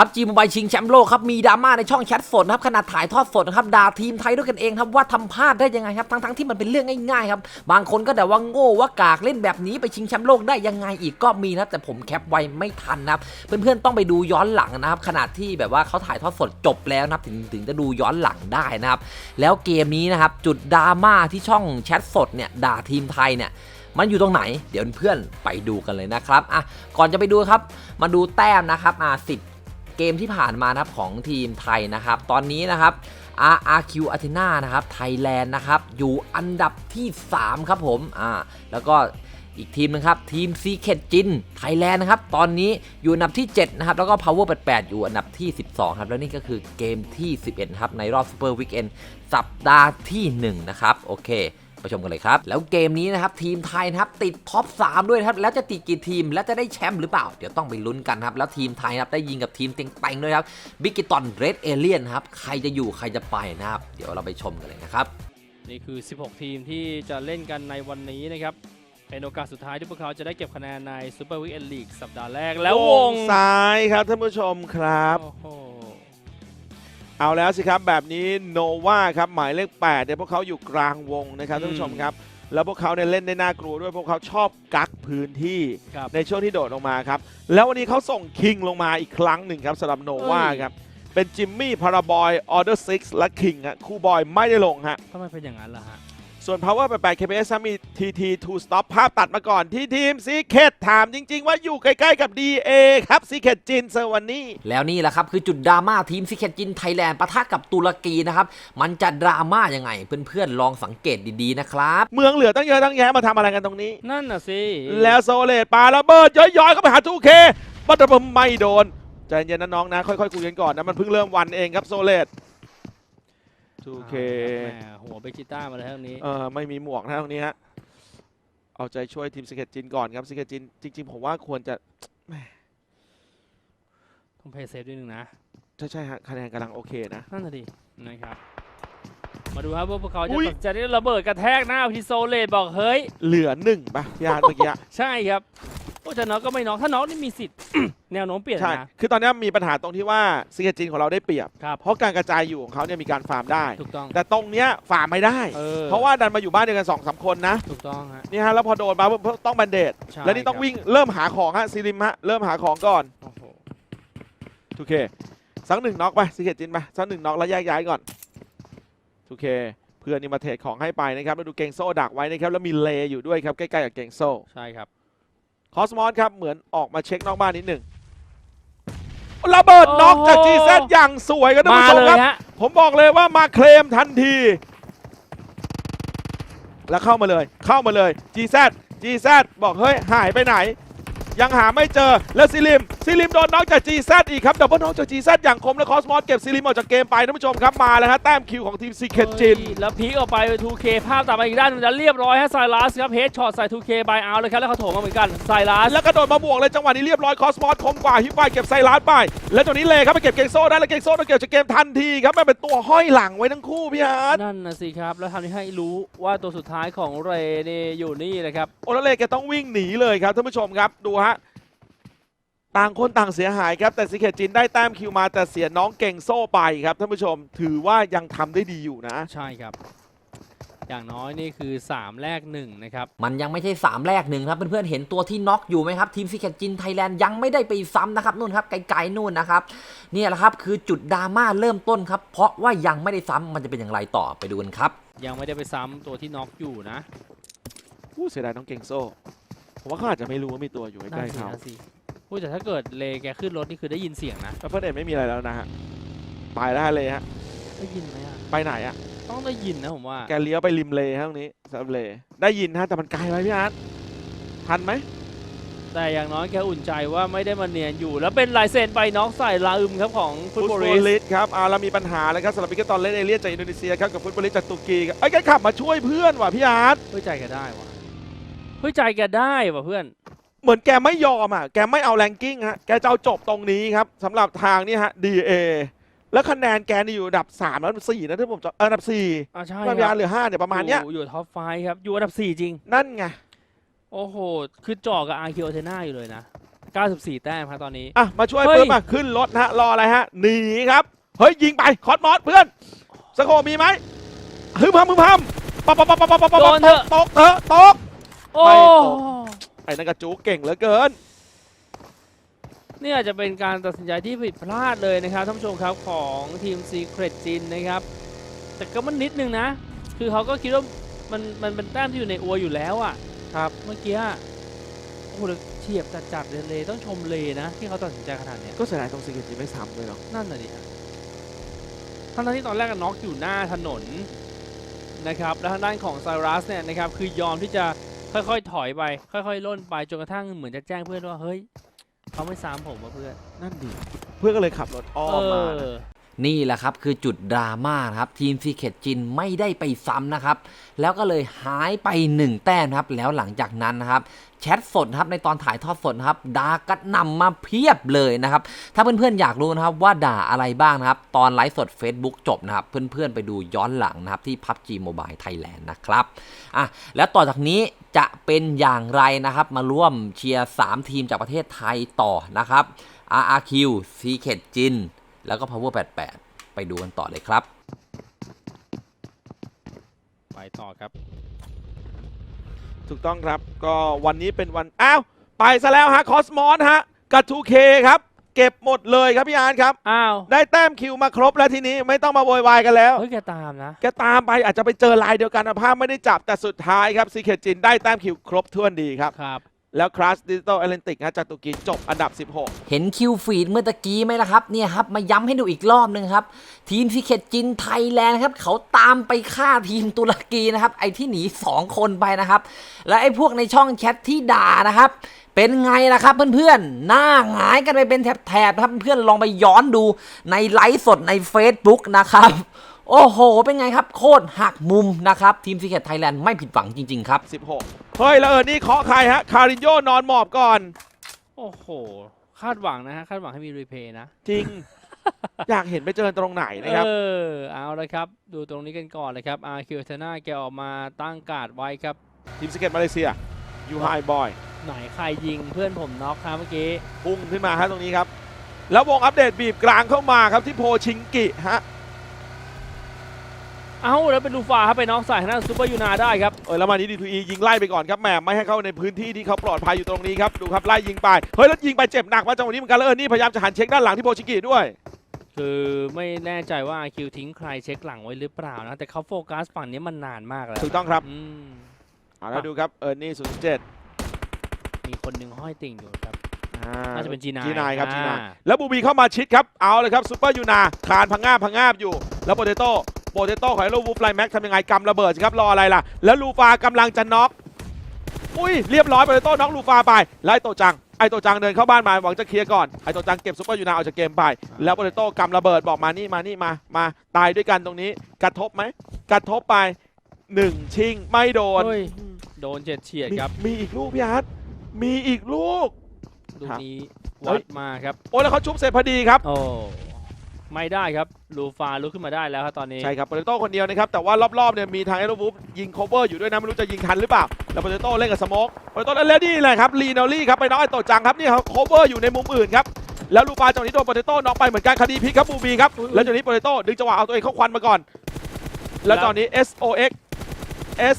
พับจีมบายชิงแชมป์โลกครับ มีดราม่าในช่องแชทสดนะครับขณะถ่ายทอดสดนะครับด่าทีมไทยด้วยกันเองครับว่าทำพลาดได้ยังไงครับ ทั้งๆที่มันเป็นเรื่องง่ายๆครับ บางคนก็แต่ว่าโง่ว่ากากเล่นแบบนี้ไปชิงแชมป์โลกได้ยังไงอีกก็มีนะแต่ผมแคปไว้ไม่ทันนะครับเพื่อนๆต้องไปดูย้อนหลังนะครับขณะที่แบบว่าเขาถ่ายทอดสดจบแล้วนะครับถึงถึงจะดูย้อนหลังได้นะครับแล้วเกมนี้นะครับจุดดราม่าที่ช่องแชทสดเนี่ยด่าทีมไทยเนี่ยมันอยู่ตรงไหน เดี๋ยวเพื่อนไปดูกันเลยนะครับอะก่อนจะไปดูครับ มาดูแต้มนะครับอะสิบ เกมที่ผ่านมานะครับของทีมไทยนะครับ ตอนนี้นะครับ RRQ Athena นะครับไทยแลนด์นะครับ อยู่อันดับที่ 3 ครับผมอ่าแล้วก็อีกทีมนึงครับ ทีม Secret จินไทยแลนด์นะครับ ตอนนี้อยู่อันดับที่ 7 นะครับ แล้วก็ Power 88 อยู่อันดับที่ 12 ครับ แล้วนี่ก็คือเกมที่ 11 ครับ ในรอบ Super Weekend สัปดาห์ที่ 1 นะครับ โอเค ไปชมกันเลยครับ แล้วเกมนี้นะครับทีมไทยนะครับติดท็อป 3 ด้วยนะครับแล้วจะติดกี่ทีมและจะได้แชมป์หรือเปล่า เดี๋ยวต้องไปลุ้นกันครับแล้วทีมไทยนะครับได้ยิงกับทีมเต็งๆด้วยครับบิกิตอนเรดเอเลียนครับใครจะอยู่ใครจะไปนะครับเดี๋ยวเราไปชมกันเลยนะครับนี่คือ 16 ทีมที่จะเล่นกันในวันนี้นะครับเป็นโอกาสสุดท้ายที่พวกเขาจะได้เก็บคะแนนใน Super Weekend League สัปดาห์แรกแล้ววงซ้ายครับท่านผู้ชมครับโอ้โห เอาแล้วสิครับแบบนี้โนวาครับหมายเลข8เนี่ยพวกเขาอยู่กลางวงนะครับท่านผู้ชมครับ แล้วพวกเขาเนี่ยเล่นได้น่ากลัวด้วยพวกเขาชอบกักพื้นที่ครับในช่วงที่โดดลงมาครับ แล้ววันนี้เขาส่งคิงลงมาอีกครั้งหนึ่งครับสำหรับโนวาเอ้ย ครับ เป็นจิมมี่พาราบอยออเดอร์ซิกและคิงฮะคู่บอยไม่ได้ลงฮะ ทำไมเป็นอย่างนั้นล่ะฮะ ส่วน Power 88 KPS มี TT to stop ภาพตัดมาก่อนที่ทีมซีเคทถามจริง ๆ ว่าอยู่ใกล้ ๆ กับ DA ครับซีเคทจินเซอร์วันนี้ แล้วนี่แหละครับ คือจุดดราม่าทีมซิเคจินไทยแลนด์ปะทะกับตุรกีนะครับ มันจะดราม่ายังไง เพื่อน ๆ ลองสังเกตดี ๆ นะครับ เมืองเหลือตั้งเยอะตั้งแยะมาทำอะไรกันตรงนี้ นั่นน่ะสิ แล้วโซเลตปาระเบิดย้อยๆเข้าไปหา 2K บัตเตอร์ไม่โดนใจเย็นนะน้องนะค่อยๆคุยกันก่อนนะมันเพิ่งเริ่มวันเองครับโซเลต 2K แหมหัวเบจิต้ามาเลยทั้งนี้ เออไม่มีหมวกนะตรงนี้ฮะเอาใจช่วยทีมสเก็ตจินก่อนครับสเก็ตจินจริง ๆ ผมว่าควรจะต้องเพย์เซฟด้วยหนึงนะ ใช่ใช่ฮะคะแนนกำลังโอเคนะ นั่นน่ะดินะครับ มาดูครับว่าพวกเขาจะอุ๊ย ตัดสินใจได้ระเบิดกระแทกหน้าพิโซเลตบอกเฮ้ย เหลือหนึ่งป่ะพี่อาร์ตเมื่อกี้ ใช่ครับโอ้จะน็อกก็ไม่น็อกถ้าน็อกนี่มีสิทธิ์ แนวโน้มเปลี่ยนใช่ นะ คือตอนนี้มีปัญหาตรงที่ว่าสเก็ตจินของเราได้เปรียบ ครับ เพราะการกระจายอยู่ของเขาเนี่ยมีการฟาร์มได้ ถูกต้องแต่ตรงเนี้ยฟาร์มไม่ได้เออเพราะว่าดันมาอยู่บ้านเดียวกันสองสามคนนะ ถูกต้องฮะนี่ฮะแล้วพอโดนมาปุ๊บต้องแบนเดดใช่แล้วนี่ต้องครับวิ่งเริ่มหาของฮะซีริมฮะเริ่มหาของก่อนโอ้โหทูเคสักหนึ่งน็อกไปซีเกตจินไปสักหนึ่งน็อกแล้วแยกย้ายก่อนทูเคเพื่อนนี่มาเทรดของให้ไปนะครับแล้วดูเกงโซ่ดักไว้นะครับแล้วมีเลอยู่ด้วยครับใกล้ๆกับเกงโซ่ ใช่ครับ คอสมอสครับ เหมือนออกมาเช็คนอกบ้านนิดหนึ่งระเบิดน็อกจากโอ้จีโหซอย่างสวยครับท่านมาผู้ชมเลครัยบฮะผมบอกเลยว่ามาเคลมทันที แล้วเข้ามาเลย เข้ามาเลย GZ GZ บอกเฮ้ยหายไปไหน ยังหาไม่เจอแล้วซิลิมซิลิมโดนน็อกจาก GZ อีกครับดับเบิลน็อกจาก GZ อย่างคมแล้วคอสมอสเก็บซิลิมออกจากเกมไปท่านผู้ชมครับมาแล้วฮะแต้มคิวของทีมซีเคทจินเฮ้ยแล้วพีคออกไป 2K ภาพตามมาอีกด้านหนึงแล้วเรียบร้อยฮะไซรัสครับเฮดช็อตใส่ 2K บายเอาเลยครับแล้วเขาโถมมาเหมือนกันไซรัสแล้วกระโดดมาบวกเลยจังหวะนี้เรียบร้อยคอสมอสคมกว่าฮิปไปเก็บไซรัสไป แล้วตรงนี้เลยครับไปเก็บเกงโซ่ได้แล้วเกงโซ่ต้องเก็บจากเกมทันทีครับมันเป็นตัวห้อยหลังไว้ทั้งคู่พี่ฮาร์ดนั่นนะสิครับแล้วทำให้รู้ว่าตัวสุดท้ายของเรนี่อยู่นี่นะครับโอลาเล่แกต้องวิ่งหนีเลยครับท่านผู้ชมครับดูฮะต่างคนต่างเสียหายครับ แต่ซิเคจินได้แต้มคิวมาแต่เสียน้องเก่งโซ่ไปครับท่านผู้ชม ถือว่ายังทำได้ดีอยู่นะ ใช่ครับ อย่างน้อยนี่คือ 3 แรกหนึ่งนะครับ มันยังไม่ใช่ 3 แรกหนึ่งครับ เพื่อนๆเห็นตัวที่น็อกอยู่ไหมครับ ทีมซิเคจินไทยแลนด์ยังไม่ได้ไปซ้ำนะครับนู่นครับไกลๆนู่นนะครับเนี่ยแหละครับคือจุดดราม่าเริ่มต้นครับ เพราะว่ายังไม่ได้ซ้ำมันจะเป็นอย่างไรต่อไปดูกันครับ ยังไม่ได้ไปซ้ำตัวที่น็อกอยู่นะ ผู้เสียดายน้องเก่งโซ่ ผมว่าเขาอาจจะไม่รู้ว่ามีตัวอยู่ใกนั่ล้นๆสิเขานั่นสิพูดแต่ถ้าเกิดเลแกขึ้นรถนี่คือได้ยินเสียงนะ แล้วเพื่อนเอ็ไม่มีอะไรแล้วนะฮะไปได้เลยฮะได้ยินไหมอะ ไปไหนอะต้องได้ยินนะผมว่า แกเลี้ยวไปริมเลฮะตรงนี้สำหรับเลได้ยินฮะแต่มันไกลไปพี่อาร์ตทันไหมแต่อย่างน้อยแกอุ่นใจว่าไม่ได้มาเนียนอยู่ แล้วเป็นลายเซ็นไปน็อกใส่ลาอึมครับของฟุตบอลฟุเรตบอลสลิสครับอ่าเรามีปัญหาแล้วครับสำหรับพิกเกตอนเล่นเอเลียนจากอินโดนีเซียครับกับฟุตบอลลิสจากตุรกีครับไอ้ยแกขับมาช่วยเพื่อนว่ะพี่อาร์ตเฮ้ยใจแกได้ว่ะ เฮ้ยใจแกได้ว่ะเพื่อน เหมือนแกไม่ยอมอะ แกไม่เอาแรงกิ้งฮะ แกจะเอาจบตรงนี้ครับสำหรับทางนี่ฮะ DA แล้วคะแนนแกนี่อยู่อันดับ3แล้วอันดับ4นะถ้าผมจะเอออันดับ4อ่าใช่มาคพิอารัร์เหลือ5เนี่ยประมาณเนี้ย อยู่อยู่ท็อปไฟครับ อยู่อันดับ 4 จริง นั่นไง โอ้โห คือจ่อกับอาร์คิวเทน่าอยู่เลยนะ 94 แต้มครับตอนนี้ อะ มาช่วยเฮ้ย เพิ่มมาขึ้นรถนะฮะ รออะไรฮะ หนีครับ เฮ้ย ยิงไป คอสมอสเพื่อน สโคปมีไหมฮึมพัมฮึมพัมปั๊บปั๊บปั๊บปั๊บปั๊บปั๊บโดนเถอะตกเถอะตก โอ้ ไม่ตกไอ้นั่นกระจูเก่งเหลือเกิน นี่อาจจะเป็นการตัดสินใจที่ผิดพลาดเลยนะครับท่านผู้ชมครับของทีม Secret จินนะครับ แต่ก็มันนิดนึงนะ คือเขาก็คิดว่ามันมันเป็นแต้มที่อยู่ในอัวอยู่แล้วอะครับ เมื่อกี้อะโอ้โหแล้วเฉียบจัดจัดๆเลยเลยต้องชมเลยนะ ที่เขาตัดสินใจขนาดเนี้ยก็เสียดายตรงซิงเกิลจีไม่ซ้ำเลยเนาะนั่นน่ะดิฮะทั้งๆที่ตอนแรกก็น็อกอยู่หน้าถนนนะครับ แล้วทางด้านของไซรัสเนี่ยนะครับคือยอมที่จะ ค่อยๆถอยไป ค่อยๆล่นไปจนกระทั่งเหมือนจะแจ้งเพื่อนว่าเฮ้ยเขาไม่ซ้ำผมว่ะเพื่อน นั่นดีเพื่อนก็เลยขับรถอ้อเอมมานะอ นี่แหละครับคือจุดดราม่าครับทีมซีเค t จินไม่ได้ไปซ้ำนะครับ แล้วก็เลยหายไป 1 แต้มครับ แล้วหลังจากนั้นนะครับแชทสดครับในตอนถ่ายทอดสดครับด่ากระนำมาเพียบเลยนะครับ ถ้าเพื่อนๆอยากรู้นะครับว่าด่าอะไรบ้างนะครับ ตอนไลฟ์สด Facebook จบนะครับ เพื่อนๆไปดูย้อนหลังนะครับที่ PUBG Mobile Thailand นะครับอะแล้วต่อจากนี้จะเป็นอย่างไรนะครับ มาร่วมเชียร์ 3 ทีมจากประเทศไทยต่อนะครับ RRQ c k e t จิน แล้วก็ Power 88 ไปดูกันต่อเลยครับ ไปต่อครับ ถูกต้องครับก็วันนี้เป็นวัน อ้าว ไปซะแล้วฮะคอสมอสฮะกับ 2K ครับ เก็บหมดเลยครับพี่อาร์ตครับ อ้าวได้แต้มคิวมาครบแล้วทีนี้ไม่ต้องมาโวยวายกันแล้ว เฮ้ยแกตามนะ แกตามไปอาจจะไปเจอลายเดียวกันนะภาพไม่ได้จับแต่สุดท้ายครับซีเคจินได้แต้มคิวครบถ้วนดีครับ ครับ แล้วคลาสดิจิตอลเอเลนติกฮะจากตุรกีจบอันดับ 16 เห็นคิวฟีดเมื่อตะกี้ไหมล่ะครับเนี่ยครับมาย้ำให้ดูอีกรอบหนึ่งครับ ทีมซีเค t จินไทยแลนด์ครับเขาตามไปฆ่าทีมตุรกีนะครับ ไอ้ที่หนี 2 คนไปนะครับ และไอ้พวกในช่องแชทที่ด่านะครับเป็นไงล่ะครับเพื่อนๆ หน้าหงายกันไปเป็นแถบๆนะครับเพื่อนๆลองไปย้อนดูในไลฟ์สดใน Facebook นะครับโอ้โห เป็นไงครับ โคตรหักมุมนะครับ ทีมซีเค t ไทยแลนด์ไม่ผิดหวังจริง ๆ ครับ 16 เฮ้ยแล้วเออนี่เคาะใครฮะ คารินโยนอนหมอบก่อน โอ้โห คาดหวังนะฮะ คาดหวังให้มีรีเพย์นะ จริง อยากเห็นไปเจอตรงไหนนะครับ เออ เอาเลยครับ ดูตรงนี้กันก่อนเลยครับ อาร์คิวเทนาแกออกมาตั้งการ์ดไว้ครับ ทีมสเก็ตมาเลเซียยูไฮบอยไหนใครยิงเพื่อนผมน็อกครับเมื่อกี้ พุ่งขึ้นมาฮะตรงนี้ครับ แล้ววงอัปเดตบีบกลางเข้ามาครับที่โพชิงกิฮะ เอ้าแล้วเป็นลูฟาครับไปน็อกใส่ทางด้านซูเปอร์ยูนาได้ครับเออแล้วมานี้ดีทูอียิงไล่ไปก่อนครับแหมไม่ให้เข้าในพื้นที่ที่เขาปลอดภัยอยู่ตรงนี้ครับดูครับไล่ยิงไปเฮ้ยแล้วยิงไปเจ็บหนักมาจังหวะนี้เหมือนกันแล้วเออนี่พยายามจะหันเช็คด้านหลังที่โพชิงกิด้วย คือไม่แน่ใจว่าอาร์คิวทิ้งใครเช็คหลังไว้หรือเปล่านะแต่เขาโฟกัสฝั่งนี้มันนานมากแล้วถูกต้องครับอืมเอาแล้วดูครับเออนี่ศูนย์เจ็ดมีคนหนึ่งห้อยติ่งอยู่ครับอ่าน่าจะเป็น G9 จีนายครับจีนายอ่าแล้วบูบีเข้ามาชิดครับเอาเลยครับซูเปอร์ยูนาคานพังงาบพังงาบอยู่ แล้วโปเตโต้โป เตโต้ของไอ้ลูกวูฟไลแม็กทำยังไงกำระเบิดสิครับรออะไรล่ะ แล้วลูฟากำลังจะน็อกอุ้ยเรียบร้อยโปเตโต้น็อกลูฟาไปไล่โตจังไอโตจังเดินเข้าบ้านมาหวังจะเคลียร์ก่อนไอโตจังเก็บซูเปอร์ยูนาออกจากเกมไป แล้วโปเตโต้กำระเบิดบอกมานี่มานี่มามาตายด้วยกันตรงนี้กระทบไหมกระทบไปหนึ่งชิงไม่โดนเฮ้ยโดนเจ็ดเฉียดมีครับ มีอีกลูกพี่อาร์ตมีอีกลูกลูกครับนี้เฮ้วัยดมาครับ โอ้แล้วเขาชุบเสร็จพอดีครับโอ้ ไม่ได้ครับลูฟาลุกขึ้นมาได้แล้วครับตอนนี้ ใช่ครับโปเตโต้คนเดียวนะครับ แต่ว่ารอบๆเนี่ยมีทางเอโรบูฟยิงโคเวอร์อยู่ด้วยนะ ไม่รู้จะยิงทันหรือเปล่า แล้วโปเตโต้เล่นกับสโมกโปเตโต้เล่นนี่แหละครับลีนอลลี่ครับไปน้องไอโตจังครับนี่เขาโคเวอร์อยู่ในมุมอื่นครับแล้วลูปาจังหวะนี้โดนโปเตโต้น็อกไปเหมือนกันคดีพลิกครับบูบีครับแล้วจังหวะนี้โปเตโต้ดึงจังหวะเอาตัวเองเข้าควันมาก่อน แล้วตอนนี้ SOX S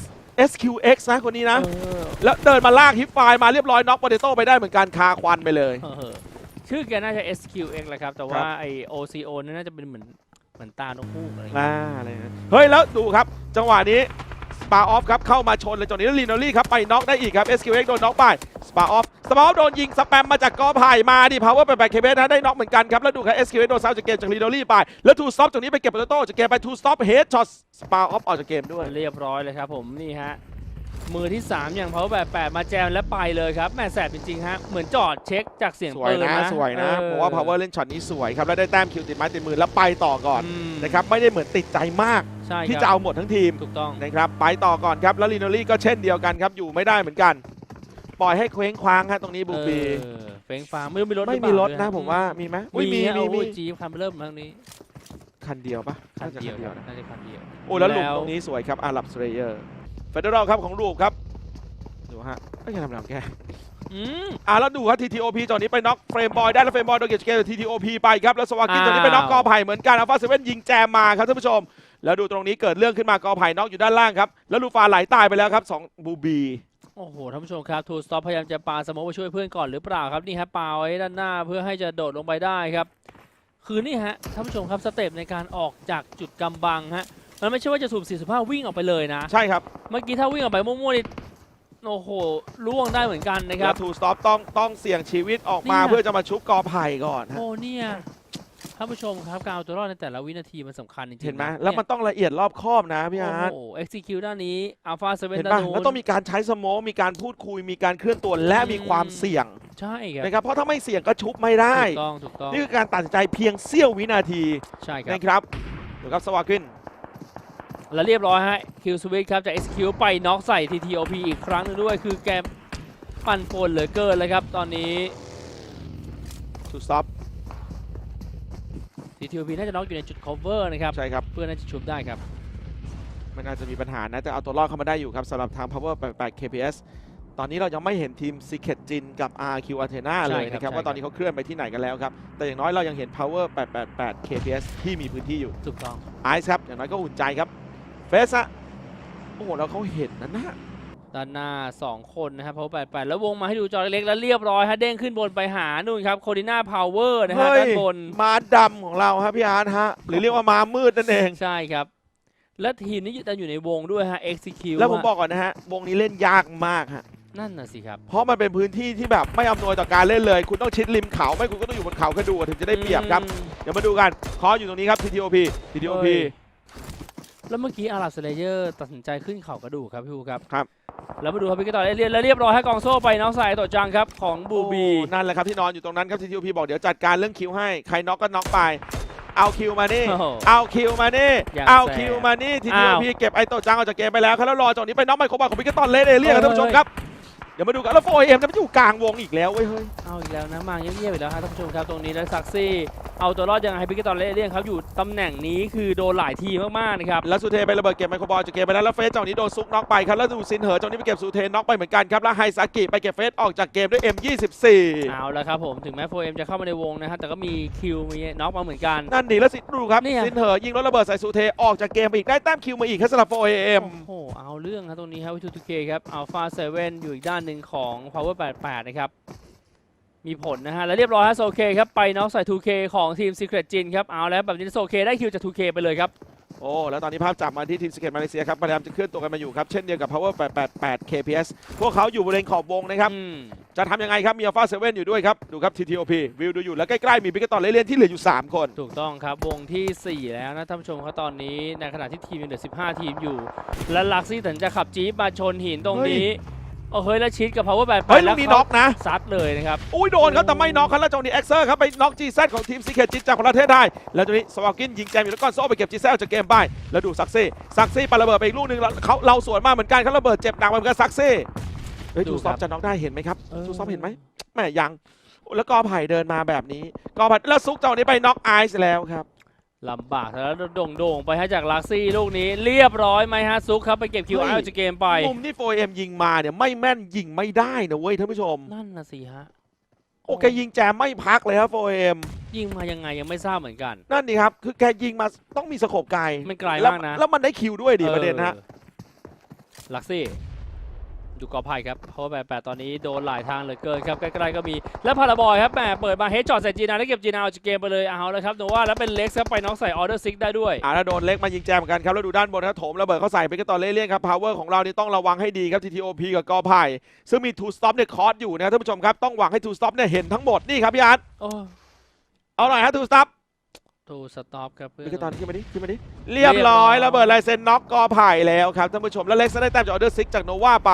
SQX นะคนนี้นะเออแล้วเดินมาลากฮิปไฟล์มาเรียบร้อยน็อกโปเตโต้ไปได้เหมือนกันคาควันไปเลยเออ ชื่อแกน่าจะ SQX แหละครับ แต่ว่าไอ OCO นี่น่าจะเป็นเหมือนเหมือนตานกฮูกอะไรอย่างเงี้ยอ่าอะไรนะเฮ้ย แล้วดูครับ จังหวะนี้สปาออฟครับ เข้ามาชนเลยจังหวะนี้แล้วลีนอรี่ครับ ไปน็อกได้อีกครับ SQX โดนน็อกไปสปาออฟสปาออฟโดนยิงสแปมมาจากกอไผ่มาดิพาวเวอร์ไปแบกเคเบสนะได้น็อกเหมือนกันครับ แล้วดูครับ SQX โดนซาวจากเกมจากลีนอรี่ไป แล้วทูสต็อปจากนี้ไปเก็บโปเตโต้จากเกมไปทูสต็อปเฮดช็อตสปาออฟออกจากเกมด้วย เรียบร้อยเลยครับผมนี่ฮะ มือที่ 3 อย่าง Power แบบ8มาแจมและไปเลยครับแหม่แสบจริงๆฮะเหมือนจอดเช็คจากเสียงสวยปืนนะนะสวยนะออเพราะว่าพาวเวอร์เล่นช็อตนี้สวยครับแล้วได้แต้มคิวติดไม้ติดมือแล้วไปต่อก่อนอืมนะครับไม่ได้เหมือนติดใจมาก ใช่ที่คจะรับเอาหมดทั้งทีมถูกต้อง นะครับไปต่อก่อนครับแล้วลีนอรี่ก็เช่นเดียวกันครับอยู่ไม่ได้เหมือนกัน ปล่อยให้เคว้งคว้างฮะตรงนี้บูบีเออเฟ้งฟางไม่รู้มีรถไม่หอเปมีล่ารถด้วยนะผมว่ามีไหมอุ้ยมีฮะมีโอ้มีโหจีบคันเริ่มมาทางนี้คันเดียวปะคันาจะเดียวคันครับนะน่าจะคันเดียว โอ้แล้วหลุมตรงนี้สวยครับอารับสเตรเยอร์ เฟเดอรัลครับของรูปครับ ดูฮะไม่ใช่ทำหลังแกอืมอ่าแล้วดูครับ TTOP จอนี้ไปน็อกเฟรมบอยได้แล้วเฟรมบอยโดนเก็บเกม TTOP ไปครับ แล้วสวากินอ้าวจอนี้ไปน็อกกอไผ่เหมือนกันอัลฟาเซเว่นยิงแจมมาครับท่านผู้ชม แล้วดูตรงนี้เกิดเรื่องขึ้นมากอไผ่น็อกอยู่ด้านล่างครับ แล้วลูฟาไหลตายไปแล้วครับสองบูบีโอ้โหท่านผู้ชมครับทูสต็อปพยายามจะปาสโมกไปช่วยเพื่อนก่อนหรือเปล่าครับนี่ฮะปาไว้ด้านหน้าเพื่อให้จะโดดลงไปได้ครับ คือนี่ฮะท่านผู้ชมครับสเต็ปในการออกจากจุดกำบังฮะ มันไม่ใช่ว่าจะสุ่มสี่สิบห้าวิ่งออกไปเลยนะ ใช่ครับเมื่อกี้ถ้าวิ่งออกไปมั่วๆนี่โอ้โหล่วงได้เหมือนกันนะคแล้รัวบทูสต็อปต้องต้องเสี่ยงชีวิตออกมาเนี่ยเพื่อจะมาชุบกอไผ่ก่อนฮะโอ้เนี่ยท่านผู้ชมครับการเอาตัวรอดในแต่ละวินาทีมันสำคัญจริงๆเห็นไหมะแล้วมันต้องละเอียดรอบคอบนะพี่โอ้อาร์ตโห execute ด้านนี้ alpha 7เห็นด้าป่ะนนู้นแล้วต้องมีการใช้สโมกมีการพูดคุยมีการเคลื่อนตัวและมีความเสี่ยงใช่ครับนะครับเพราะถ้าไม่เสี่ยงก็ชุบไม่ได้ถูกต้องถูกต้องนี่คือการตัดสินใจเพียงเสี้ยววินาทีใช่ครับนะครับดูครับสวากิน และเรียบร้อยฮะคิวสวิตครับจาก execute ไปน็อกใส่ TTOP อีกครั้งหนึงด้วย คือแกมปั่นป่วนเหลือเกินเลยครับ ตอนนี้ทูสต็อป TTOP น่าจะน็อกอยู่ในจุด cover นะครับ ใช่ครับ เพื่อนน่าจะชุบได้ครับไม่น่าจะมีปัญหานะจะเอาตัวรอดเข้ามาได้อยู่ครับสำหรับทาง Power 88 KPS ตอนนี้เรายังไม่เห็นทีม Secret Jin กับ RQ Athena ใช่เลยครับนะครับใช่ว่าตอนนี้เขาเคลื่อนไปที่ไหนกันแล้วครับ แต่อย่างน้อยเรายังเห็น Power 888 KPS ที่มีพื้นที่อยู่ถูกต้องไอซ์ครับอย่างน้อยก็อุ่นใจครับ เฟสอะโอ้โหแล้วเขาเห็นนะนะด้านหน้า 2 คนนะครับ power 88แล้ววงมาให้ดูจอเล็กๆแล้วเรียบร้อยฮะเด้งขึ้นบนไปหานู่นครับโคดิน่าพาวเวอร์นะฮะเฮ้ยด้านบนมาดำของเราครับพี่อาร์ตฮะหรือเรียกว่ามามืดนั่นเองใช่ครับ และทีมนี้จะอยู่ในวงด้วยฮะ execute แล้วผมฮะบอกก่อนนะฮะ วงนี้เล่นยากมากฮะนั่นน่ะสิครับ เพราะมันเป็นพื้นที่ที่แบบไม่อำนวยต่อการเล่นเลย คุณต้องชิดริมเขา ไม่คุณก็ต้องอยู่บนเขากระดูกถึงจะได้เปรียบครับอืมเดี๋ยวมาดูกัน คออยู่ตรงนี้ครับ TTOP TTOP เฮ้ย แล้วเมื่อกี้อาราสเลเยอร์ตัดสินใจขึ้นเขากระดูกครับพี่อูครับครับ แล้วมาดูครับพี่กระต่ายเรียนแล้วเรียบร้อยให้กองโซ่ไปน้องสายต่อจังครับของบูบีโอ้นั่นแหละครับที่นอนอยู่ตรงนั้นครับ TTOP บอกเดี๋ยวจัดการเรื่องคิวให้ใครน็อกก็น็อกไปเอาคิวมานี่โอ้โหเอาคิวมานี่อย่างเอาแสบคิวมานี่อ้าว TTOP เก็บไอโตะจังออกจากเกมไปแล้วครับแล้วรอจากนี้ไปน็อกไมโครบอลของพิกตอนเลสเอเลียนครับท่านผู้ชมครับเดี๋ยวมาดูกันแล้วโฟเอ็มจะไปอยู่กลางวงอีกแล้วเว้ยเฮ้ยเอาอีกแล้วนะมาเงียบๆอีกแล้วครับท่านผู้ชมครับตรงนี้แล้วซักซี่เอาตัวรอดยังไงพี่กระต่ายเรียนครับอยู่ตำแหน่งนี้คือโดนหลายทีมากๆนะครับแล้วสุเทไประเบิดเก็บไมโครบอลจากเกมไปแล้วแล้วเฟสจากนี้โดนซุกน็อกไปครับแล้วดูซินเหอจากนี้ไปเก็บสุเทน็อกไปเหมือนกันครับแล้วไฮซากิไปเก็บเฟสออกจากเกมด้วย M24 เอาแล้วครับผมถึงแม้โฟเอ็มจะเข้ามาในวงนะครับแต่ก็มีคิวมีน็อกมาเหมือนกันนั่นดีแล้วสิดูครับเนี่ยซินเหอยิงรถระเบิดใส่สุเทออกจากเกมไปอีกได้แต้มคิวมาอีกครับสำหรับ 4AM โอ้โหเอาเรื่องครับตรงนี้ครับวิทูทูเคครับอัลฟาเซเว่นอยู่อีกด้านหนึ่งของ Power 88 นะครับ มีผลนะฮะ แล้วเรียบร้อยฮะโซเคครับ ไปน็อกใส่ 2K ของทีม Secret Jin ครับ เอาแล้วแบบนี้โซเคได้คิวจาก 2K ไปเลยครับ โอ้ แล้วตอนนี้ภาพจับมาที่ทีมสเก็ตมาเลเซียครับพยายามจะเคลื่อนตัวกันมาอยู่ครับ เช่นเดียวกับ Power 888 KPS พวกเขาอยู่บริเวณขอบวงนะครับ อืม จะทำยังไงครับ มี Alpha 7อยู่ด้วยครับ ดูครับ TTOP วิวดูอยู่ แล้วใกล้ๆ มีพิกตอนเล่นๆที่เหลืออยู่ 3 คน ถูกต้องครับ วงทีสี่ 4 แล้วนะท่านผู้ชมครับตอนนี้ในขณะที่ทีมยังเหลือ 15 ทีมอยู่ และลักซี่ถึงจะขับจี๊ปมาชนหินตรงนี้ โอ้เฮ้ยแล้วชิดกับ Power 88เฮ้ยลูแล้กวนี้เขาน็อกนะ ซัดเลยนะครับ อุ้ยโดนครับแต่ไม่น็อกครับแล้วจังหวะนี้เอ็กเซอร์ครับไปน็อกจีแซของทีมซีเคจิตจากประเทศไทยแล้วจังหวะนี้สวากินยิงแจมอยู่แล้วก็โซ่ไปเก็บจีแซออกจากเกมไปแล้วดูซักซี่ซักซี่ปาระเบิดไปอีกลูกหนึงแล้วเขาเราสวนมาเหมือนกันเขาระเบิดเจ็บหนักไปเหมือนกันซักซี่เฮ้ยดูดูคซรัอบฟจะน็อกได้เห็นไหมครับเออดูซอฟเห็นไหมแหม่ยังแล้วกอไผ่เดินมาแบบนี้กอไผ่แล้วซุกจังหวะนี้ไปน็อกไอซ์แล้วครับ ลำบากแล้วโด่งๆไปฮะจากลักซี่ลูกนี้เรียบร้อยไหมฮะซุกครับไปเก็บคิวเฮ้ยเอาจากเกมไปมุมที่ 4M ยิงมาเนี่ยไม่แม่นยิงไม่ได้นะเว้ยท่านผู้ชม นั่นนะสิฮะ โอเคยิงแจมไม่พักเลยครับ 4M ยิงมายังไงยังไม่ทราบเหมือนกัน นั่นนี่ครับ คือแกยิงมาต้องมีสโคปไกลไม่ไกลแล้วมากนะ แล้วมันได้คิวด้วยดิประเด็นนะฮะออลักซี่ ดูกอไผ่ครับเพราะว่าแบบแปดตอนนี้โดนหลายทางเหลือเกินครับใกล้ๆก็มีแล้วพาราบอยครับแหมเปิดมาเฮดจอดใส่จีนาแล้วเก็บจีนาออกจากเกมไปเลยเอาแล้วครับโนว่าแล้วเป็นเล็กซ์ครับไปน็อกใส่ออเดอร์ซิกได้ด้วยอ่าแล้วโดนเล็กมายิงแจมเหมือนกันครับแล้วดูด้านบนครับโถมระเบิดเข้าใส่ไปก็ตอนเลี่ยนๆครับพาวเวอร์ของเรานี่ต้องระวังให้ดีครับ TTOP กับกอไผ่ซึ่งมี two stop เนี่ยคอร์สอยู่นะครับท่านผู้ชมครับต้องหวังให้ two stop เนี่ยเห็นทั้งหมดนี่ครับพี่อาร์ตโอ้เอาหน่อยฮะ two stop ทูสต็อปครับเพื่อนไปก็ตอนขึ้นมาดิขึ้นมาดิเรียบร้อยเรียบร้อยระเบิดลายเซ็นน็อกกอไผ่แล้วครับท่านผู้ชมแล้วเล็กซ์ได้แต้มจากออเดอร์ซิกจากโนวาไป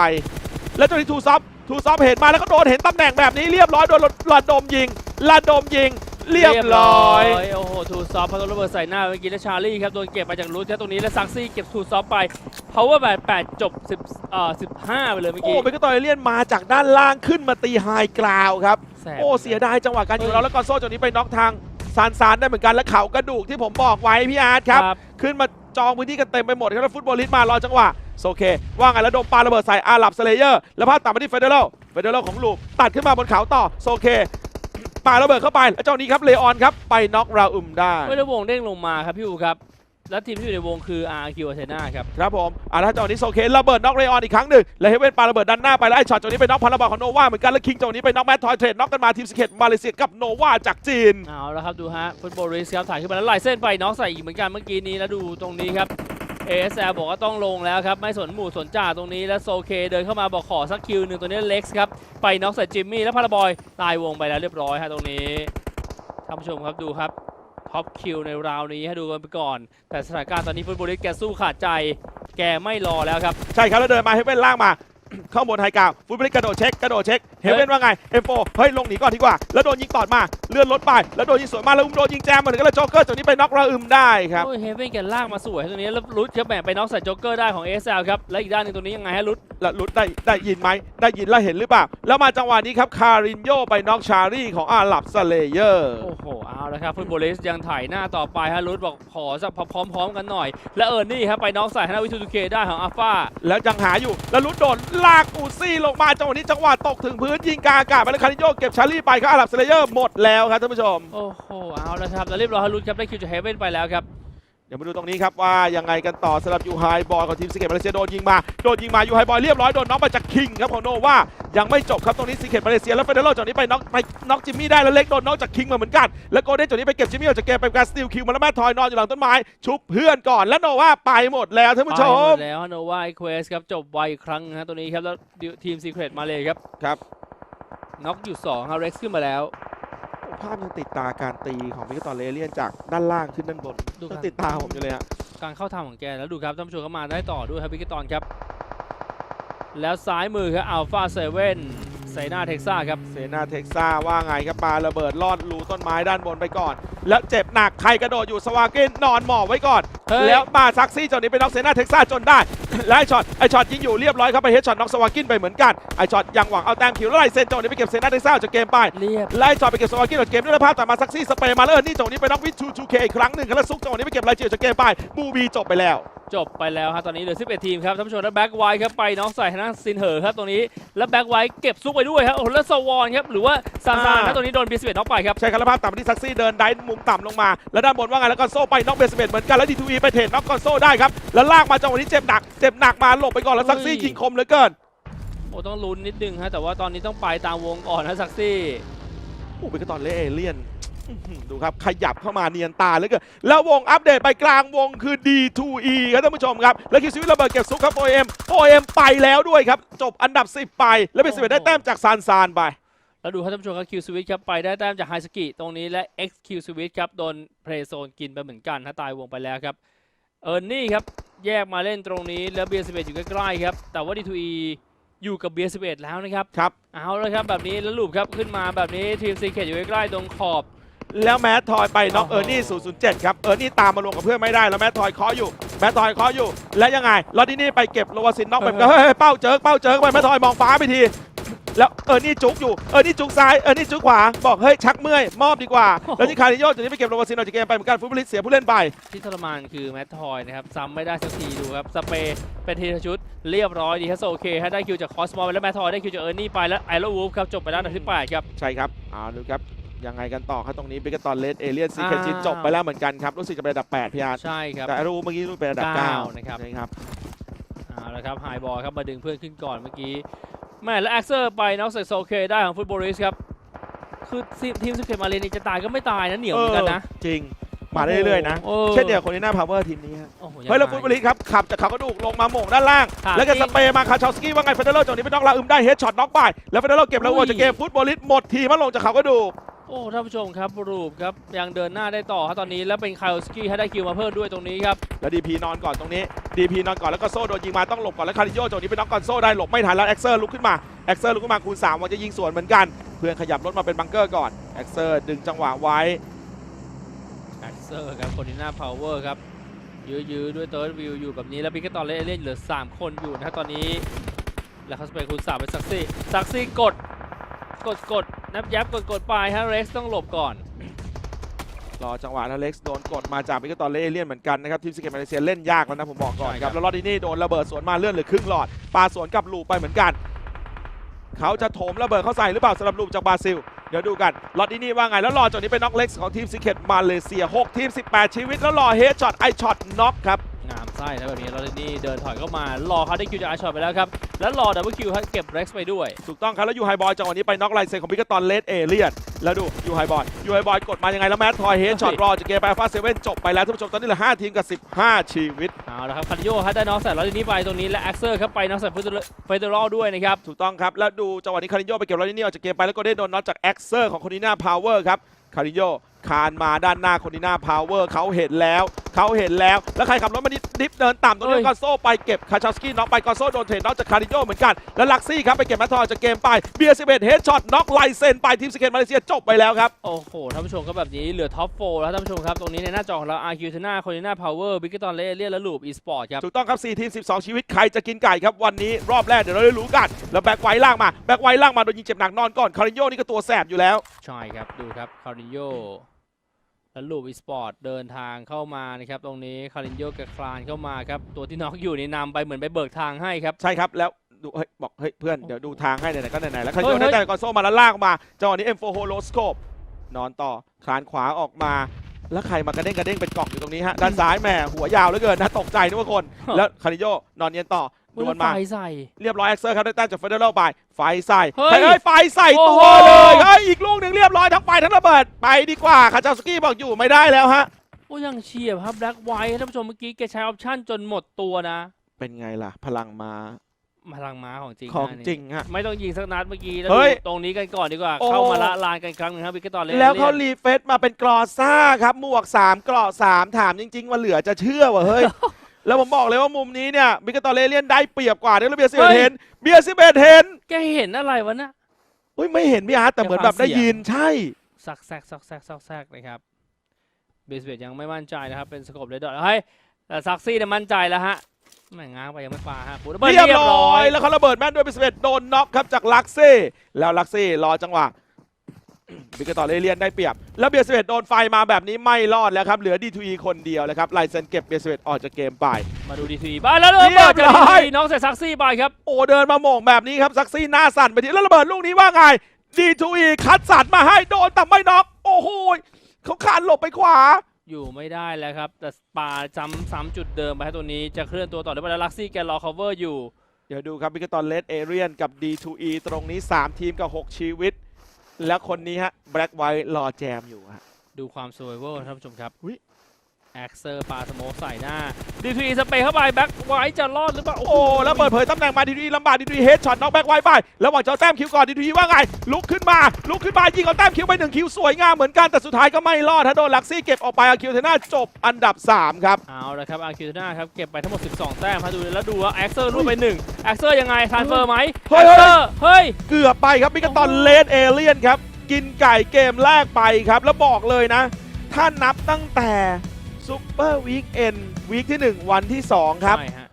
แล้วตัวนี้ two stop two stop เห็นมาแล้วก็โดนเห็นตำแหน่งแบบนี้เรียบร้อยโดนระดมยิงระดมยิงเรียบร้อยโอ้โหทูสต็อปพอโดนระเบิดใส่หน้าเมื่อกี้แล้วชาร์ลี่ครับโดนเก็บไปจากรูทครับตรงนี้แล้วซักซี่เก็บทูสต็อปไป power แบบแปดจบ10เอ่อ15 ไปเลยเมื่อโอ้กี้เบกตอยเลียนมาจากด้านล่างขึ้นมาตีไฮกราวครับแสบโอ้เสียดายจังหวะการยิงของเราแล้วก็โซ่จากนี้ไปน็อกทาง ซานซานได้เหมือนกันและเขากระดูกที่ผมบอกไว้พี่อาร์ตครับ ขึ้นมาจองพื้นที่กันเต็มไปหมดครับแล้วฟุตบอลลิสต์มารอจังหวะโซเค ว่าไงแล้วโดมปาระเบิดใส่อาหรับสเลเยอร์แล้วพาดตามมาที่เฟเดอรัลเฟเดอรัลของลูปตัดขึ้นมาบนเขาต่อโซเคปาระเบิดเข้าไปแล้วเจ้านี้ครับเลออนครับไปน็อกราอุมได้ไม่ได้วงเด้งลงมาครับพี่อูครับ แล้วทีมที่อยู่ในวงคือ RQ Athena ครับ ครับผมอ่าถ้าเจ้านี้โซเคระเบิดน็อกเรออนอีกครั้งหนึ่งแล้วเฮเว่นปาระเบิดดันหน้าไปแล้วไอ้ช็อตเจ้านี้ไปน็อกพันระเบิดของโนวาเหมือนกันแล้วคิงเจ้านี้ไปน็อกแมททอยเทรดน็อกกันมาทีมสเก็ตมาเลเซียกับโนวาจากจีน เอาแล้วครับดูฮะฟุตบอลริสครับถ่ายขึ้นมาแล้วลายเส้นไปน้องใส่อีกเหมือนกันเมื่อกี้นี้แล้วดูตรงนี้ครับ ASL บอกว่าต้องลงแล้วครับไม่สนหมู่สนจ่าตรงนี้แล้วโซเคเดินเข้ามาบอกขอสักคิวหนึ่งตัวนี้เล็กซ์ครับไปน็อกใส่จิมมี่แล้วพาราบอยตายวงไปแล้วเรียบร้อยฮะตรงนี้ท่านผู้ชมครับดูครับ ท็อปคิวในราวนี้ให้ดูกันไปก่อน แต่สถานการณ์ตอนนี้ฟุตบอลลิสแกสู้ขาดใจ แกไม่รอแล้วครับ ใช่ครับ แล้วเดินมาให้เป็นล่างมา ข้างบนไฮกราวด์ฟุตบอลลิกกระโดดเช็คกระโดดเช็คเฮเว่นว่าไงเอ็มโฟเฮ้ยลงหนีก่อนดีกว่า แล้วโดนยิงตอดมาเลื่อนรถไปแล้วโดนยิงสวนมาแล้วอุ้มโดนยิงแจมมาถึงก็เลยโจ๊กเกอร์จากนี้ไปน็อกราอึมได้ครับโอ้ยเฮเว่นแกลากมาสวยตรงนี้แล้วรุดครับแบ่งไปน็อกใส่โจ๊กเกอร์ได้ของ ASL ครับและอีกด้านหนึงตรงนี้ยังไงฮะรุดแล้วลุดได้ได้ยินไหมได้ยินแล้วเห็นหรือเปล่าแล้วมาจังหวะนี้ครับคารินโยไปน็อกชารีของอาหรับสเลเยอร์โอ้โหเอาละครับฟุตบอลลิสยังถ่ายหน้าต่อไปฮะรุดบอกขอสักพร้อม ๆ กันหน่อย และเออร์นี่ครับไปน็อกใส่ฮานาวิทูทูเคได้ของอัลฟาแล้วยังหาอยู่แล้วลุดโดนลากอูซี่ลงมาจังหวะนี้จังหวะตกถึงพื้นยิงกาอากาศไปแล้วคารินโยเก็บชารี่ไปครับอาลับสเลเยอร์หมดแล้วครับท่านผู้ชม โอ้โห เอาละครับแล้วเรียบร้อยฮารุนครับได้คิวจากเฮเว่นไปแล้วครับ เดี๋ยวมาดูตรงนี้ครับว่ายังไงกันต่อสำหรับยูไฮบอยของทีมสเก็ตมาเลเซียโดนยิงมาโดนยิงมายูไฮบอยเรียบร้อยโดนน็อกมาจากคิงครับของโนว่ายังไม่จบครับตรงนี้สเก็ตมาเลเซียแล้วเฟเดอร์จากนี้ไปน็อกไปน็อกจิมมี่ได้แล้วเล็กโดนน็อกจากคิงมาเหมือนกันแล้วโกเด้จากนี้ไปเก็บจิมมี่ออกจากเกมเป็นการสติลคิวมาแล้วแม่ทอยนอนอยู่หลังต้นไม้ชุบเพื่อนก่อนแล้วโนว่าไปหมดแล้วท่านผู้ชไปหมดแล้วโนวาไอเควสครับจบไวอีกครั้งนะฮะตัวนี้ครับแล้วทีมซีเครตมาเลยครับครับน็อกอยู่2ฮาเร็กซ์ขึ้นมาแล้ว ภาพยังติดตาการตีของมิกตอนเลเลียนจากด้านล่างขึ้นด้านบนดูครับยังติดตาผมอยู่เลยฮะ การเข้าทางของแกแล้วดูครับท่านผู้ชมก็มาได้ต่อด้วยครับพิกตอนครับ แล้วซ้ายมือครับอัลฟาเซเว่นไซนาเท็กซัสครับ เซนาเท็กซ่าว่าไงครับปาระเบิดลอดรูต้นไม้ด้านบนไปก่อน แล้วเจ็บหนักใครกระโดดอยู่สวาเกนนอนหมอบไว้ก่อน เฮ้ย แล้วมาซักซี่จนนี้ไปน็อกเซน่าเท็กซัสจนได้ และไอช็อตไอช็อตยิงอยู่เรียบร้อยครับไปเฮดช็อตน็อกสวากินไปเหมือนกันไอช็อตยังหวังเอาแต้มคิวแล้วไลเซนจนนี้ไปเก็บเซน่าเท็กซัสจากเกมไป เรียบ ไล่ช็อตไปเก็บสวากินจากเกมด้วยแล้วภาพตัดมาซักซี่สเปรย์มาแล้วเออนี่จงนี้ไปน็อกวิทูทูเคอีกครั้งหนึ่งแล้วซุกจงนี้ไปเก็บไลเจียวจากเกมไปบูบีจบไปแล้ว จบไปแล้วครับตอนนี้เหลือ 11 ทีมครับท่านผู้ชมแล้วแบ็กไวท์ครับไปน้องใส่ทางด้านซินเหอครับตรงนี้แล้วแบ็กไวท์เก็บซุกไปด้วยครับโอ้โหแล้วสวอนครับหรือว่าซานซานอ่า นะตรงนี้โดนบีสเวตน็อกไปครับ ใช่ครับแล้วภาพตัดมาที่ซักซี่เดินได้มุมต่ำลงมา แล้วด้านบนว่าไงแล้วก็โซ่ไปน็อกเบสเบดเหมือนกันแล้วดีทูอีไปเทรดน็อกกอนโซได้ครับ แล้วลากมาจังหวะนี้เจ็บหนัก เจ็บหนักมาหลบไปก่อนแล้วซักซี่ยิงคมเหลือเกิน โอ้ต้องลุ้นนิดนึงฮะแต่ว่าตอนนี้ต้องไปตามวงก่อนนะซักซี่โอ้เป็นก็ตอนเล่เอเลียนดูครับ ขยับเข้ามาเนียนตาเหลยเกินแล้ววงอัปเดตไปกลางวงคือ D2E ครับท่านผู้ชมครับ แล้วคิวซิวิตระเบิดเก็บซุกครับ OM OM ไปแล้วด้วยครับ จบอันดับ 10 ไป แล้วเป็น11ได้แต้มจากซานซานไป แล้วดูครับท่านผู้ชมครับคิวสวิตครับไปได้แต้มจากไฮสกิตรงนี้และ XQ สวิตครับโดนเพลย์โซนกินไปเหมือนกันถ้าตายวงไปแล้วครับเออร์นี่ครับแยกมาเล่นตรงนี้แล้วเบียร์11อยู่ใกล้ๆครับแต่ว่า D2E อยู่กับเบียร์11แล้วนะครับครับเอาแล้วครับแบบนี้แล้วลูปครับขึ้นมาแบบนี้ทีมซีเคอยู่ใกล้ๆตรงขอบแล้วแมททอยไปน็อกโอ้เอโหอร์นี่007 ครับ เออร์นี่ตามมาลงกับเพื่อนไม่ได้ แล้วแมททอยเคาะอยู่ แมททอยเคาะอยู่ แล้วยังไงลอดดี้นี่ไปเก็บโลวาซินน็อกไปเหมือนกันเฮ้ยเฮ้ยเป้าเจิกเป้าเจิกไปแมททอยมองฟ้าไปที แล้วเออร์นี่จุกอยู่เออร์นี่จุกซ้ายเออร์นี่จุกขวาบอกเฮ้ยชักเมื่อยมอบดีกว่า แล้วที่คาริโยจุดนี้ไปเก็บโลวาซินออกจากเกมไปเหมือนกันฟุตบอลลิสเสียผู้เล่นไปที่ทรมานคือแมททอยนะครับซ้ำไม่ได้สักทีดูครับสเปย์เป็นทีละชุดเรียบร้อยดีครับโอเคฮะได้คิวจากคอสมอลแล้วแมททอยได้คิวจากเออร์นี่ไปแล้วไอโรวูฟครับจบไปแล้วอันดับที่แปดครับใช่ครับเอาดูครับยังไงกันต่อครับตรงนี้บิกตอนเลสเอเลียนซีเคอ้าวจินจบไปแล้วเหมือนกันครับรู้สึกจะเป็นอันดับ 8พี่อาร์ตใช่ครับแต่อารู้เมื่อกี้รู้เป็นอันดับเก้า9นะครับใช่ครับเอาละครับไฮบอลครับมาดึงเพื่อนขึ้นก่อนเมื่อกี้ แม่และแอ็กเซอร์ไปน็อกใส่โซเคได้ของฟุตบอลริสครับ คือทีมทีมสเกตมาเลนี่จะตายก็ไม่ตายนะเหนียวเหมือนกันนะ จริงมาได้เรื่อยๆนะโอ้โหเช่นเดียวคนนี้หน้าพาวเวอร์ทีมนี้ฮะโอ้โหเฮ้ยแล้วงไงฟุตบอลลิสครับขับจากเขากระดูกลงมาโหม่งด้านล่างครับแล้วก็สเปรย์มาคาชาวสกี้ว่าไงเฟเดอร์จงนี้ไปน็อกลาอึมได้เฮดช็อตน็อกไปแล้วเฟเดอร์เก็บแล้วอุ้วัวยจากเกมฟุตบอลลิสหมดทีมาลงจากเขากระดูก โอ้ท่านผู้ชมครับรูปครับยังเดินหน้าได้ต่อครับตอนนี้แล้วเป็นคาร์ลสกี้ให้ได้คิวมาเพิ่มด้วยตรงนี้ครับแล้วดีพีนอนก่อนตรงนี้ดีพีนอนก่อนแล้วก็โซ่โดนยิงมาต้องหลบก่อนแล้วคาริโยจงนี้ไปน็อกก่อนโซ่ได้หลบไม่ทันแล้วแอ็กเซอร์ลุกขึ้นมาแอ็กเซอร์ลุกขึ้นมาคูณสามวันจะยิงสวนเหมือนกัน เพื่อนขยับรถมาเป็นบังเกอร์ก่อนแอ็กเซอร์ดึงจังหวะไว้แอ็กเซอร์ครับคนนี้หน้าพาวเวอร์ครับยื้อๆด้วยเติร์ดวิวอยู่แบบนี้แล้วพิกตอนเล่นเล่นเหลือ 3 คนอยู่นะครับตอนนี้แล้วเขาสเปรย์คูณสามเป็นซักซี่ซักซี่กด กดกดนับยับกดกดไปฮะเร็กซ์ต้องหลบก่อน รอจังหวะแล้วเล็กซ์โดนกดมาจากบิกตอนเลเลียนเหมือนกันนะครับทีมสเก็ตมาเลเซียเล่นยากแล้วนะผมบอกก่อนใช่คครัรับบแล้วลอดดินี่โดนระเบิดสวนมาเลื่อนเหลือครึ่งหลอดปาสวนกลับลูปไปเหมือนกัน เขาจะโถมระเบิดเข้าใส่หรือเปล่าสำหรับลูปจากบราซิล เดี๋ยวดูกันลอดดินี่ว่าไงแล้วรอจนนี้เป็นน็อกเล็กซ์ของทีมสเก็ตมาเลเซีย 6 ทีม 18 ชีวิตแล้วรอเฮดช็อตไอช็อตน็อกครับงาม ไส้นะแบบนี้เรานี่เดินถอยเข้ามารอเขาได้คิวจากอาช็อตไปแล้วครับ แล้วรอดับเบิลคิวครับเก็บเร็กซ์ไปด้วย ถูกต้องครับ แล้วยูไฮบอยจังหวะนี้ไปน็อกไลน์เซนของพิกตอนเลดเอเลียนแล้วดูยูไฮบอยยูไฮบอยกดมายังไงแล้วแมททอยเฮดช็อตรอจากเกมไปฟาเซเว่นจบไปแล้วท่านผู้ชมตอนนี้เหลือ5ทีมกับ 15 ชีวิตเอาละครับคาริโยครับได้น็อกใส่ลอตนี้ไปตรงนี้และแอ็กเซอร์ครับไปน็อกใส่เฟเดอรัลด้วยนะครับถูกต้องครับแล้วดูจังหวะนี้คาริโยไปเก็บลอตนี่ออกจากเกมไปแล้วก็ได้โดนน็อตจากแอ็กเซอร์ของคนนีน่าพาวเวอร์ครับคาริโย คานมาด้านหน้าคนนีน่าพาวเวอร์เขาเห็นแล้วเขาเห็นแล้ว แล้วใครขับรถมาดิดิฟเดินต่ำตรงนี้เอ้ยกอนโซไปเก็บคาชาสกี้น็อกไปกอนโซโดนเทรนน็อกจากคาริโยเหมือนกัน แล้วลักซี่ครับไปเก็บแมททอยจากเกมไปเบียร์สิบเอ็ดเฮดช็อตน็อกไลเซนไปทีมสเก็ตมาเลเซียจบไปแล้วครับ โอ้โหท่านผู้ชมครับแบบนี้เหลือท็อปโฟแล้วท่านผู้ชมครับตรงนี้ในหน้าจอของเราอาร์คิวทนาโคลิน่าพาวเวอร์บิกตอนเลเลียนและลูปอีสปอร์ตครับถูกต้องครับ4ทีม12 ชีวิตใครจะกินไก่ครับวันนี้รอบแรกเดี๋ยวเราได้รู้กันแล้วแบ็กไวท์ล่างมาแบ็กไวท์ล่างมาโดนยิงเจ็บหนักนอนก่อนคาริโยนี่ก็ตัวแสบอยู่แล้วใช่ครับดูครับคาริโย และลูปอีสปอร์ตเดินทางเข้ามานะครับตรงนี้คาริโยกับคลานเข้ามาครับตัวที่น็อกอยู่นี่นำไปเหมือนไปเบิกทางให้ครับ ใช่ครับแล้วดูเฮ้ยบอกเฮ้ยเพื่อนเดี๋ยวดูทางให้ไหนๆก็ไหนๆแล้วคาริเฮ้โยยได้เฮ้ยแต่กอนโซมาแล้วลากมาจังหวะนี้ M4 Holoscope นอนต่อคลานขวาออกมา แล้วใครมากระเด้งกระเด้งเป็นกล่องอยู่ตรงนี้ฮะด้านซ้ายแหม่หัวยาวเหลือเกินนะตกใจนึกว่าคน แล้วคาริโยนอนเนียนต่อ ดวลมาไฟใส่ เรียบร้อยแอ็กเซอร์ครับได้แต้มจากเฟเดอรัลไปไฟใส่เฮ้ยเฮ้ยไฟใส่โอ้ตัวโหเลยเฮ้ยอีกลูกหนึ่งเรียบร้อยทั้งไฟทั้งระเบิดไปดีกว่าคาจาสกี้บอกอยู่ไม่ได้แล้วฮะ โอ้ยังเฉียบครับแบล็กไวท์ท่านผู้ชมเมื่อกี้แกใช้ออปชั่นจนหมดตัวนะเป็นไงล่ะ พลังมาพลังม้าของจริงของนะนี่จริงฮะ ไม่ต้องยิงสักนัดเมื่อกี้แล้วเฮ้ยดูตรงนี้กันก่อนดีกว่า โอ้ เข้ามาละลานกันอีกครั้งหนึงครับบิกตอนเลแล้วเขารีเฟซมาเป็นกรอซ่าครับหมวก 3 กรอ3ถามจริง ๆ ว่าเหลือจะเชื่อวะเฮ้ย แล้วผมบอกเลยว่ามุมนี้เนี่ยบิกตอเลเลียนได้เปรียบกว่าเนี่ยแล้วเบียร์สิบเอ็ดเห็นเบียร์สิบเอ็ดเห็นแกเห็นอะไรวะนะอุ้ยไม่เห็นพี่อาร์ตแต่เหมือนแบบได้ยินใช่ซักแซกซักแซกซักแซกนะครับเบสเบดยังไม่มั่นใจนะครับเป็นสกอบเลยดอทเฮ้ยแต่ซักซี่เนี่ยมั่นใจแล้วฮะแม่งง้างไปยังไม่ปาฮะปูระเบิดเรียบเรียบร้ร้ออยยแล้วเขาระเบิดแม่นด้วยเบียร์สิบเอ็ดโดนน็อกครับจากลักซี่แล้วลักซี่รอจังหวะ บิกตอเลเลียนได้เปรียบ แล้วเบียร์สิบเอ็ดโดนไฟมาแบบนี้ไม่รอดแล้วครับ เหลือดีทูอีคนเดียวแล้วครับไลเซนเก็บเบียร์สิบเอ็ดออกจากเกมไป มาดูดีทีไปแล้วระเบิดเรีจากยบร้ดีอยทีน้องใส่ซักซี่ไปครับ โอ้เดินมาโหม่งแบบนี้ครับซักซี่หน้าสั่นไปทีแล้วระเบิดลูกนี้ว่าไงดีทูอีคัดสันมาให้โดนแต่ไม่น็อกโอ้โหเขาคานหลบไปขวา อยู่ไม่ได้แล้วครับ แต่ปาซ้ำซ้ำจุดเดิมไปฮะตัวนี้จะเคลื่อนตัวต่อได้ไปแล้วลักซี่แกรอ cover อยู่ เดี๋ยวดูครับบิกตอนเลดเอเรียนกับ D2E ตรงนี้ 3 ทีมกับ 6 ชีวิต แล้วคนนี้ฮะแบล็กไวท์รอแจมอยู่ฮะดูความสวยเวอร์ท่านผู้ชมครับอุ๊ย แอ็กเซอร์ปาสโมกใส่หน้าดีทีสเปรย์เข้าไปแบ็คไว้จะรอดหรือเปล่าโอ้แล้วเปิดเผยตำแหน่งมา D2E ลำบาก D2E เฮดช็อตน็อกแบ็กไวท์ไปแล้วหวังจะเอาแต้มคิวก่อน D2E ว่าไง ลุกขึ้นมา ลุกขึ้นมายิงเอาแต้มคิวไปหนึ่งคิวสวยงามเหมือนกันแต่สุดท้ายก็ไม่รอดถ้าโดนลักซี่เก็บออกไปอาคิวเทน่าจบอันดับ 3 ครับ เอาละครับอาร์คิวนาครับเก็บไปทั้งหมด 12 แต้มมาดูแล้วดูว่าแอ็กเซอร์รูดไปหนึ่งแอ็กเซอร์ยังไงทรานเฟอร์ไหมเฮ้แอ็ยกเซอร์เฮ้ยเกือบไปครับบิกตอนเลดเอเลียนครับกินไก่เกมแรกไปครับแล้วบอกเลยนะ ถ้านับตั้งแต่ ซูเปอร์วีคเอนวีคที่ 1 วันที่ 2 ครับใช่ฮะ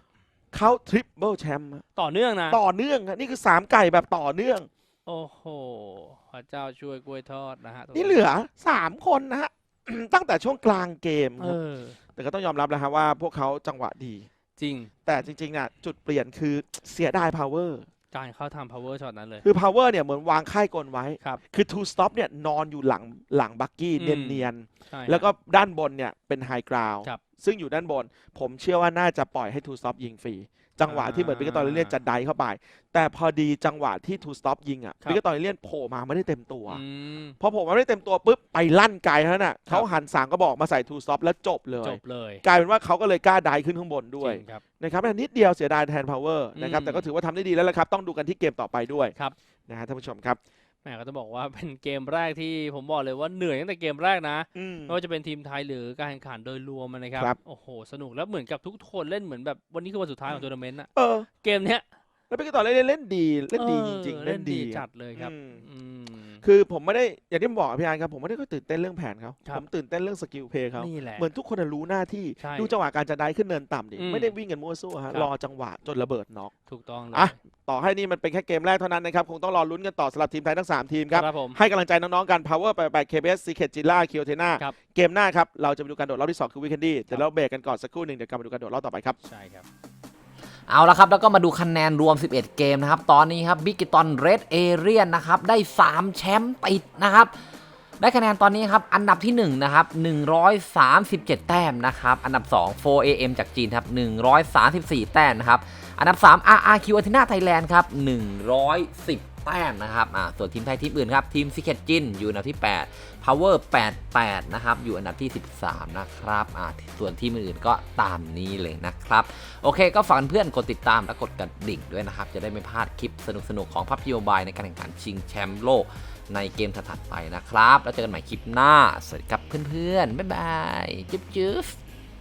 เขาทริปเบิลแชมป์ต่อเนื่องนะ ต่อเนื่องครับนี่คือ 3 ไก่แบบต่อเนื่อง โอ้โห พระเจ้าช่วยกล้วยทอดนะฮะตรงนี่เหลือ 3 คนนะฮะ ตั้งแต่ช่วงกลางเกมเอครับอแต่ก็ต้องยอมรับแล้วครับว่าพวกเขาจังหวะดี จริง แต่จริงๆน่ะจุดเปลี่ยนคือเสียดาย power การเข้าทำ power shot นั้นเลย คือ power เนี่ยเหมือนวางค่ายกลไว้ ครับ คือ two stop เนี่ยนอนอยู่หลังหลังบักกี้อืมเนียนใช่ๆแล้วก็ด้านบนเนี่ยเป็น high ground ครับ ซึ่งอยู่ด้านบน ผมเชื่อว่าน่าจะปล่อยให้ two stop ยิงฟรี จังหวะที่เหมือนอ่าบิกตอร์เลียนจะได้เข้าไป แต่พอดีจังหวะที่ two stop ยิงอะครับบิกตอร์เลียนโผล่มาไม่ได้เต็มตัวอืมพอผมมาไม่ได้เต็มตัวปุ๊บไปลั่นไกลเท่านั้นน่ะเขาหันสามก็บอกมาใส่ two stop แล้วจบเลจยบเลย กลายเป็นว่าเขาก็เลยกล้าได้ขึ้นข้างบนด้วยจริงครับนะครับแต่นิดเดียวเสียดายแทน power นะครับอืมแต่ก็ถือว่าทำได้ดีแล้วละครับ ต้องดูกันที่เกมต่อไปด้วยครับนะฮะท่านผู้ชมครับ แหมก็ต้องบอกว่าเป็นเกมแรกที่ผมบอกเลยว่าเหนื่อยตั้งแต่เกมแรกนะอืมไม่ว่าจะเป็นทีมไทยหรือการแข่งขันโดยรวมนะครับครับ โอ้โห สนุกแล้วเหมือนกับทุกคนเล่นเหมือนแบบวันนี้คือวันสุดท้ายของทัวร์นาเมนต์อะเออเกมเนี้ย แล้วพี่ก็ต่อเล่นเล่นดีเล่นดีจริงออๆเล่นดีจัดเลยครับอืมอืม คือผมไม่ได้อย่างที่ผมบอกอะพี่อาร์ตครับผมไม่ได้ค่อยตื่นเต้นเรื่องแผนเขาครับผมตื่นเต้นเรื่องสกิลเพลย์เขานี่แหละ เหมือนทุกคนอะรู้หน้าที่ใช่ดูจังหวะการจะได้ขึ้นเนินต่ำดิอืมไม่ได้วิ่งกันมั่วซั่วฮะครับรอจังหวะจนระเบิดน็อก ถูกต้องเลยอะ ต่อให้นี่มันเป็นแค่เกมแรกเท่านั้นนะครับคงต้องรอลุ้นกันต่อสำหรับทีมไทยทั้งสามทีมครับครับผม ให้กำลังใจน้อง ๆ กัน Power ไปไป KBS Secret Jilla k i o t e n a ครับ เกมหน้าครับ เราจะไปดูการโดดรอบที่ 2 คือ Weekendy เดี๋ยวเราเบรกกันก่อนสักครู่หนึ่งเดี๋ยวกลับมาดูการโดดรอบต่อไปครับ ใช่ครับ เอาละครับ แล้วก็มาดูคะแนนรวม 11 เกมนะครับ ตอนนี้ครับบิกิตอนเรดเอเรียนนะครับ ได้ 3 แชมป์ติดนะครับ ได้คะแนนตอนนี้ครับ อันดับที่ 1 นะครับ 137 แต้มนะครับ อันดับ 2 4AM จากจีนครับ 134 แต้มนะครับ อันดับ 3 RRQ a t h e n a Thailand ครับ 110 แต้มนะครับอ่าส่วนทีมไทยทีมอื่นครับทีมซิเคตจินอยู่อันดับที่ 8 Power 88 นะครับ อยู่อันดับที่ 13 นะครับอ่าส่วนทีมอื่นก็ตามนี้เลยนะครับ โอเคก็ฝากเพื่อนกดติดตามและกดกระดิ่งด้วยนะครับ จะได้ไม่พลาดคลิปสนุกๆของพับ o โ b บายในการแข่งขันชิงแชมป์โลกในเกมถัดๆไปนะครับ แล้วเจอกันใหม่คลิปหน้า สวัสดีครับเพื่อนๆ บ๊ายบาย จุ๊บๆ